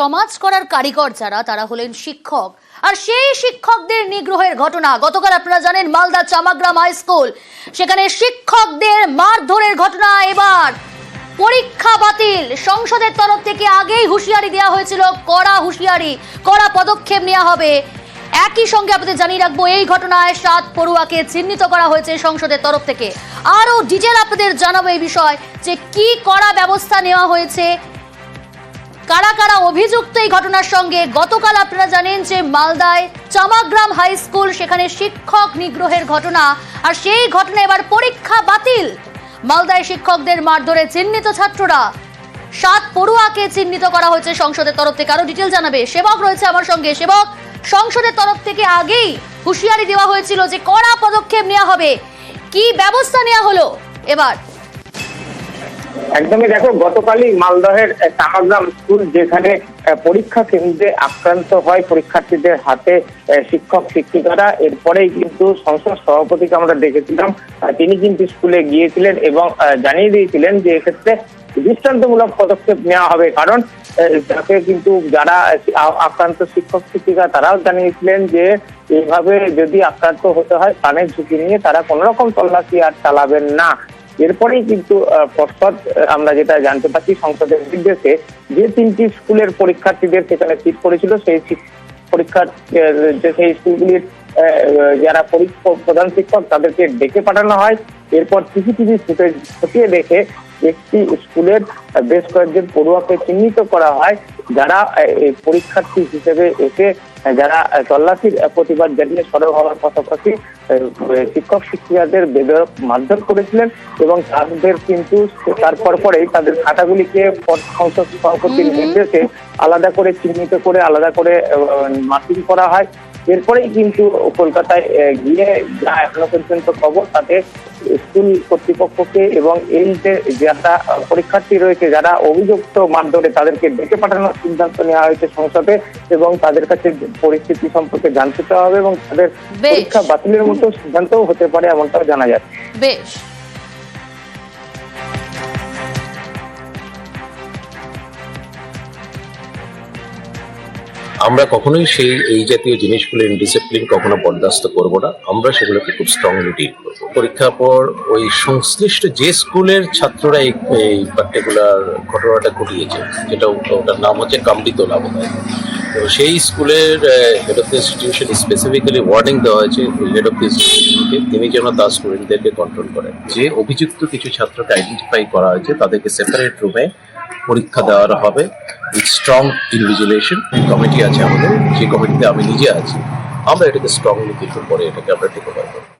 সমাজ করার কারিগর যারা, তারা হলেন শিক্ষক। আর সেই শিক্ষকদের নিগ্রহের ঘটনা, গতকাল আপনারা জানেন মালদা চামাগ্রাম হাই স্কুল। সেখানে শিক্ষকদের মারধরের ঘটনা এবার। পরীক্ষা বাতিল। সংসদের তরফ থেকে আগেই হুঁশিয়ারি দেওয়া হয়েছিল, কড়া হুঁশিয়ারি, কড়া পদক্ষেপ নেওয়া হবে। একই সঙ্গে আপনাদের জানিয়ে রাখব, এই ঘটনায় সাত পড়ুয়াকে চিহ্নিত করা হয়েছে সংসদের তরফ থেকে। আরও ডিটেল আপনাদের জানাব এই বিষয়, যে কি কড়া ব্যবস্থা নেওয়া হয়েছে কারা কারা অভিযুক্ত এই ঘটনার সঙ্গে? গতকাল আপনারা জানেন যে মালদায় চামাগ্রাম হাই স্কুল, সেখানে শিক্ষক নিগ্রহের ঘটনা, আর সেই ঘটনা এবার পরীক্ষা বাতিল। মালদায় শিক্ষকদের মারধরে চিহ্নিত ছাত্ররা। সাত পড়ুয়াকে চিহ্নিত করা হয়েছে সংসদের তরফ থেকে। আরও ডিটেল জানাবে সেবক রয়েছে আমার সঙ্গে। সেবক, সংসদের তরফ থেকে আগেই হুঁশিয়ারি দেওয়া হয়েছিল যে কড়া পদক্ষেপ নেওয়া হবে। কি ব্যবস্থা নেওয়া হলো? এবার একদমই দেখো, গতকালই মালদহের তামাগ্রাম স্কুল যেখানে পরীক্ষা কেন্দ্রে আক্রান্ত হয় পরীক্ষার্থীদের হাতে শিক্ষক শিক্ষিকারা। এরপরেই কিন্তু সংসদ সভাপতিকে আমরা দেখেছিলাম। তিনি কিন্তু স্কুলে গিয়েছিলেন এবং জানিয়ে দিয়েছিলেন যে এক্ষেত্রে দৃষ্টান্তমূলক পদক্ষেপ নেওয়া হবে। কারণ তাকে কিন্তু যারা আক্রান্ত শিক্ষক শিক্ষিকা, তারাও জানিয়েছিলেন যে এইভাবে যদি আক্রান্ত হতে হয়, প্রাণের ঝুঁকি নিয়ে তারা কোনো রকম তল্লাশি আর চালাবেন না। এরপরেই কিন্তু পর্ষদ আমরা যেটা জানতে পারছি সংসদের নির্দেশে যে তিনটি স্কুলের পরীক্ষার্থীদের সেখানে সিট করেছিল সেই পরীক্ষার সেই স্কুলগুলির যারা প্রধান শিক্ষক তাদেরকে ডেকে পাঠানো হয়। এরপর সিসিটিভি ফুটেজ খতিয়ে দেখে একটি স্কুলের বেশ কয়েকজন পড়ুয়াকে চিহ্নিত করা হয় যারা পরীক্ষার্থী হিসেবে এসে যারা তল্লাশির প্রতিবাদ জানিয়ে সরব হওয়ার পাশাপাশি শিক্ষক শিক্ষিকাদের বেদরক মারধর করেছিলেন এবং তাদের কিন্তু তারপর পরেই তাদের খাতাগুলিকে সংসদ সভাপতির নির্দেশে আলাদা করে চিহ্নিত করে আলাদা করে মার্কিং করা হয়। এরপরেই কিন্তু কলকাতায় গিয়ে যা এখনও পর্যন্ত খবর তাতে স্কুল কর্তৃপক্ষকে এবং এই যে যারা পরীক্ষার্থী রয়েছে যারা অভিযুক্ত মারধরে তাদেরকে ডেকে পাঠানোর সিদ্ধান্ত নেওয়া হয়েছে সংসদে এবং তাদের কাছে পরিস্থিতি সম্পর্কে জানতে চাওয়া হবে এবং তাদের পরীক্ষা বাতিলের মতো সিদ্ধান্তও হতে পারে এমনটাও জানা যাচ্ছে। বেশ। আমরা কখনোই সেই এই জাতীয় জিনিসগুলো ইনডিসিপ্লিন কখনো বরদাস্ত করব না। আমরা সেগুলোকে খুব স্ট্রংলি ডিল করব। পরীক্ষার পর ওই সংশ্লিষ্ট যে স্কুলের ছাত্ররা এই পার্টিকুলার ঘটনাটা ঘটিয়েছে, যেটা ওটার নাম হচ্ছে কামড়িতলা বোধ তো সেই স্কুলের head of the institution specifically warning দেওয়া হয়েছে হেড অফ দ্য ইনস্টিটিউশনকে তিনি যেন তার স্টুডেন্টদেরকে কন্ট্রোল করেন। যে অভিযুক্ত কিছু ছাত্রকে আইডেন্টিফাই করা হয়েছে, তাদেরকে সেপারেট রুমে পরীক্ষা দেওয়ার হবে। স্ট্রং ইনভিজিলেশন কমিটি আছে আমাদের। যে কমিটিতে আমি নিজে আছি, আমরা এটাকে স্ট্রংলি কিছু পরে এটাকে আমরা টেক করব।